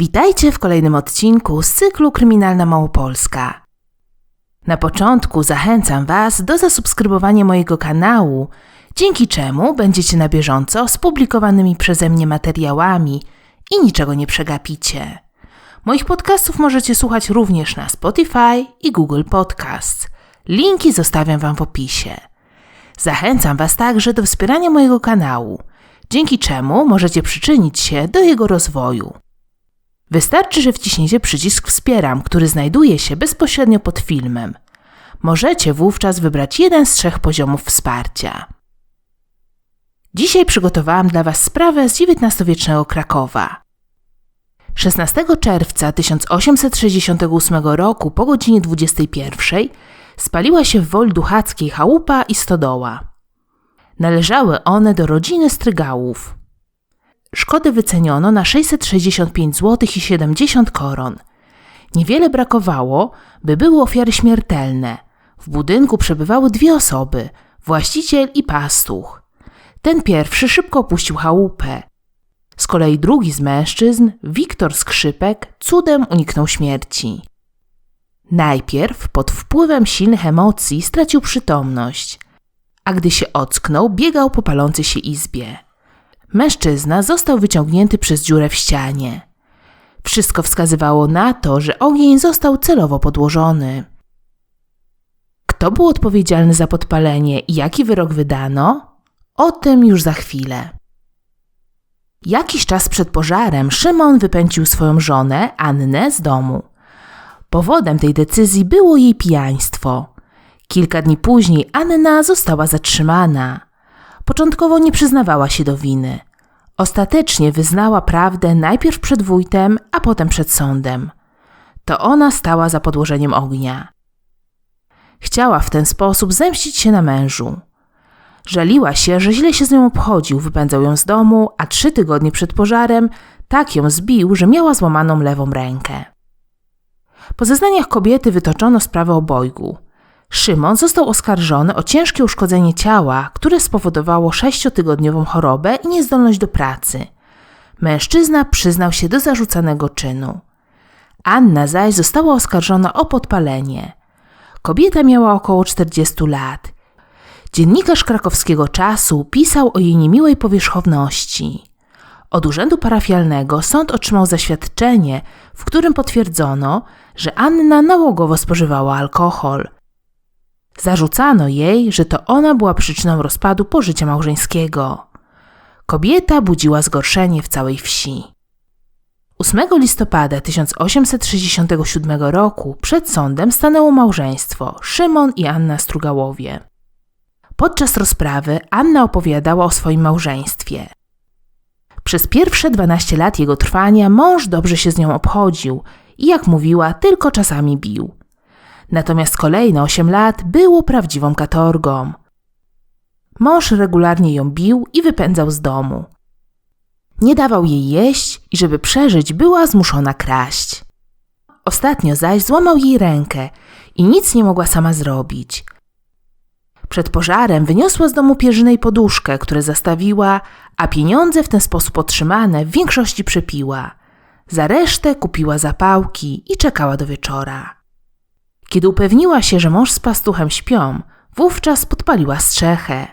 Witajcie w kolejnym odcinku z cyklu Kryminalna Małopolska. Na początku zachęcam Was do zasubskrybowania mojego kanału, dzięki czemu będziecie na bieżąco z publikowanymi przeze mnie materiałami i niczego nie przegapicie. Moich podcastów możecie słuchać również na Spotify i Google Podcasts. Linki zostawiam Wam w opisie. Zachęcam Was także do wspierania mojego kanału, dzięki czemu możecie przyczynić się do jego rozwoju. Wystarczy, że wciśniecie przycisk Wspieram, który znajduje się bezpośrednio pod filmem. Możecie wówczas wybrać jeden z trzech poziomów wsparcia. Dzisiaj przygotowałam dla Was sprawę z XIX-wiecznego Krakowa. 16 czerwca 1868 roku po godzinie 21 spaliła się w Woli Duchackiej chałupa i stodoła. Należały one do rodziny Strygałów. Szkody wyceniono na 665 zł i 70 koron. Niewiele brakowało, by były ofiary śmiertelne. W budynku przebywały dwie osoby, właściciel i pastuch. Ten pierwszy szybko opuścił chałupę. Z kolei drugi z mężczyzn, Wiktor Skrzypek, cudem uniknął śmierci. Najpierw pod wpływem silnych emocji stracił przytomność, a gdy się ocknął, biegał po palącej się izbie. Mężczyzna został wyciągnięty przez dziurę w ścianie. Wszystko wskazywało na to, że ogień został celowo podłożony. Kto był odpowiedzialny za podpalenie i jaki wyrok wydano? O tym już za chwilę. Jakiś czas przed pożarem Szymon wypędził swoją żonę, Annę, z domu. Powodem tej decyzji było jej pijaństwo. Kilka dni później Anna została zatrzymana. Początkowo nie przyznawała się do winy. Ostatecznie wyznała prawdę najpierw przed wójtem, a potem przed sądem. To ona stała za podłożeniem ognia. Chciała w ten sposób zemścić się na mężu. Żaliła się, że źle się z nią obchodził, wypędzał ją z domu, a trzy tygodnie przed pożarem tak ją zbił, że miała złamaną lewą rękę. Po zeznaniach kobiety wytoczono sprawę obojgu. Szymon został oskarżony o ciężkie uszkodzenie ciała, które spowodowało sześciotygodniową chorobę i niezdolność do pracy. Mężczyzna przyznał się do zarzucanego czynu. Anna zaś została oskarżona o podpalenie. Kobieta miała około 40 lat. Dziennikarz krakowskiego czasu pisał o jej niemiłej powierzchowności. Od urzędu parafialnego sąd otrzymał zaświadczenie, w którym potwierdzono, że Anna nałogowo spożywała alkohol. Zarzucano jej, że to ona była przyczyną rozpadu pożycia małżeńskiego. Kobieta budziła zgorszenie w całej wsi. 8 listopada 1867 roku przed sądem stanęło małżeństwo Szymon i Anna Strugałowie. Podczas rozprawy Anna opowiadała o swoim małżeństwie. Przez pierwsze 12 lat jego trwania mąż dobrze się z nią obchodził i jak mówiła, tylko czasami bił. Natomiast kolejne 8 lat było prawdziwą katorgą. Mąż regularnie ją bił i wypędzał z domu. Nie dawał jej jeść i żeby przeżyć, była zmuszona kraść. Ostatnio zaś złamał jej rękę i nic nie mogła sama zrobić. Przed pożarem wyniosła z domu pierzynej poduszkę, które zastawiła, a pieniądze w ten sposób otrzymane w większości przepiła. Za resztę kupiła zapałki i czekała do wieczora. Kiedy upewniła się, że mąż z pastuchem śpią, wówczas podpaliła strzechę.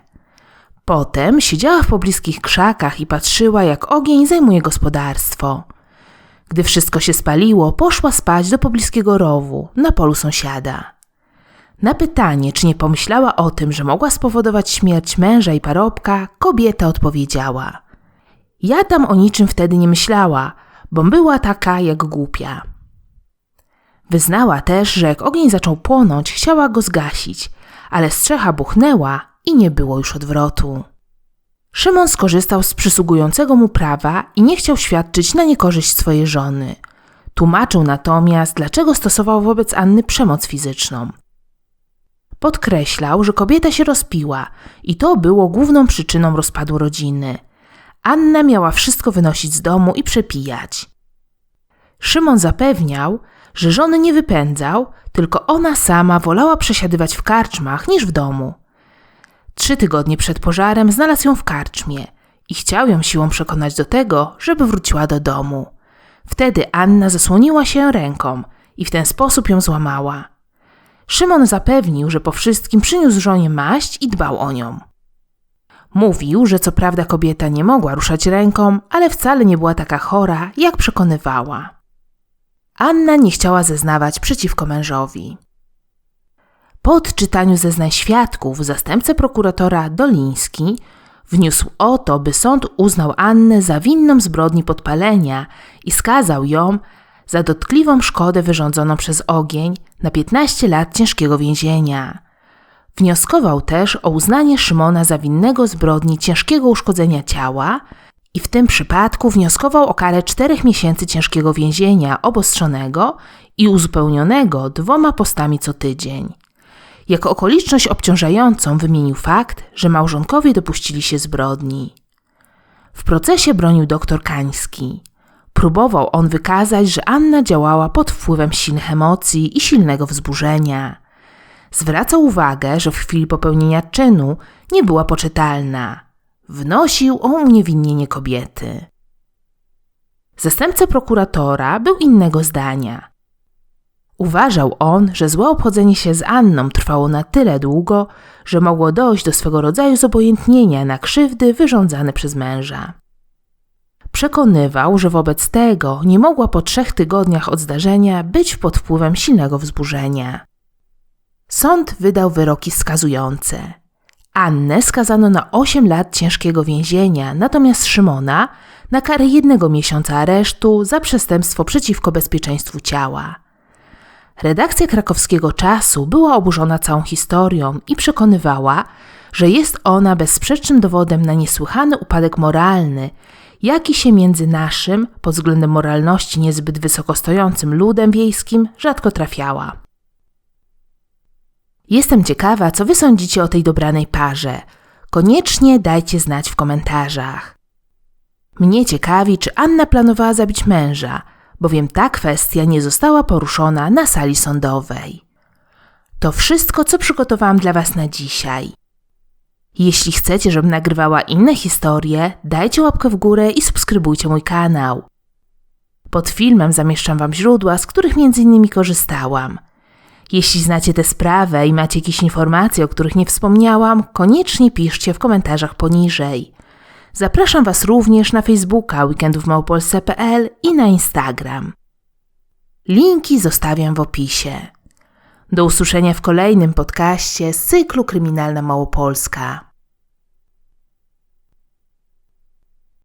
Potem siedziała w pobliskich krzakach i patrzyła, jak ogień zajmuje gospodarstwo. Gdy wszystko się spaliło, poszła spać do pobliskiego rowu na polu sąsiada. Na pytanie, czy nie pomyślała o tym, że mogła spowodować śmierć męża i parobka, kobieta odpowiedziała: Ja tam o niczym wtedy nie myślała, bo była taka jak głupia. Wyznała też, że jak ogień zaczął płonąć, chciała go zgasić, ale strzecha buchnęła i nie było już odwrotu. Szymon skorzystał z przysługującego mu prawa i nie chciał świadczyć na niekorzyść swojej żony. Tłumaczył natomiast, dlaczego stosował wobec Anny przemoc fizyczną. Podkreślał, że kobieta się rozpiła i to było główną przyczyną rozpadu rodziny. Anna miała wszystko wynosić z domu i przepijać. Szymon zapewniał, że żony nie wypędzał, tylko ona sama wolała przesiadywać w karczmach niż w domu. Trzy tygodnie przed pożarem znalazł ją w karczmie i chciał ją siłą przekonać do tego, żeby wróciła do domu. Wtedy Anna zasłoniła się ręką i w ten sposób ją złamała. Szymon zapewnił, że po wszystkim przyniósł żonie maść i dbał o nią. Mówił, że co prawda kobieta nie mogła ruszać ręką, ale wcale nie była taka chora, jak przekonywała. Anna nie chciała zeznawać przeciwko mężowi. Po odczytaniu zeznań świadków zastępca prokuratora Doliński wniósł o to, by sąd uznał Annę za winną zbrodni podpalenia i skazał ją za dotkliwą szkodę wyrządzoną przez ogień na 15 lat ciężkiego więzienia. Wnioskował też o uznanie Szymona za winnego zbrodni ciężkiego uszkodzenia ciała i w tym przypadku wnioskował o karę 4 miesięcy ciężkiego więzienia obostrzonego i uzupełnionego dwoma postami co tydzień. Jako okoliczność obciążającą wymienił fakt, że małżonkowie dopuścili się zbrodni. W procesie bronił doktor Kański. Próbował on wykazać, że Anna działała pod wpływem silnych emocji i silnego wzburzenia. Zwracał uwagę, że w chwili popełnienia czynu nie była poczytalna. Wnosił o uniewinnienie kobiety. Zastępca prokuratora był innego zdania. Uważał on, że złe obchodzenie się z Anną trwało na tyle długo, że mogło dojść do swego rodzaju zobojętnienia na krzywdy wyrządzane przez męża. Przekonywał, że wobec tego nie mogła po trzech tygodniach od zdarzenia być pod wpływem silnego wzburzenia. Sąd wydał wyroki skazujące. Annę skazano na 8 lat ciężkiego więzienia, natomiast Szymona na karę jednego miesiąca aresztu za przestępstwo przeciwko bezpieczeństwu ciała. Redakcja krakowskiego czasu była oburzona całą historią i przekonywała, że jest ona bezsprzecznym dowodem na niesłychany upadek moralny, jaki się między naszym, pod względem moralności niezbyt wysoko stojącym ludem wiejskim, rzadko trafiała. Jestem ciekawa, co wy sądzicie o tej dobranej parze. Koniecznie dajcie znać w komentarzach. Mnie ciekawi, czy Anna planowała zabić męża, bowiem ta kwestia nie została poruszona na sali sądowej. To wszystko, co przygotowałam dla Was na dzisiaj. Jeśli chcecie, żebym nagrywała inne historie, dajcie łapkę w górę i subskrybujcie mój kanał. Pod filmem zamieszczam Wam źródła, z których m.in. korzystałam. Jeśli znacie tę sprawę i macie jakieś informacje, o których nie wspomniałam, koniecznie piszcie w komentarzach poniżej. Zapraszam Was również na Facebooka weekendówmałopolsce.pl i na Instagram. Linki zostawiam w opisie. Do usłyszenia w kolejnym podcaście z cyklu Kryminalna Małopolska.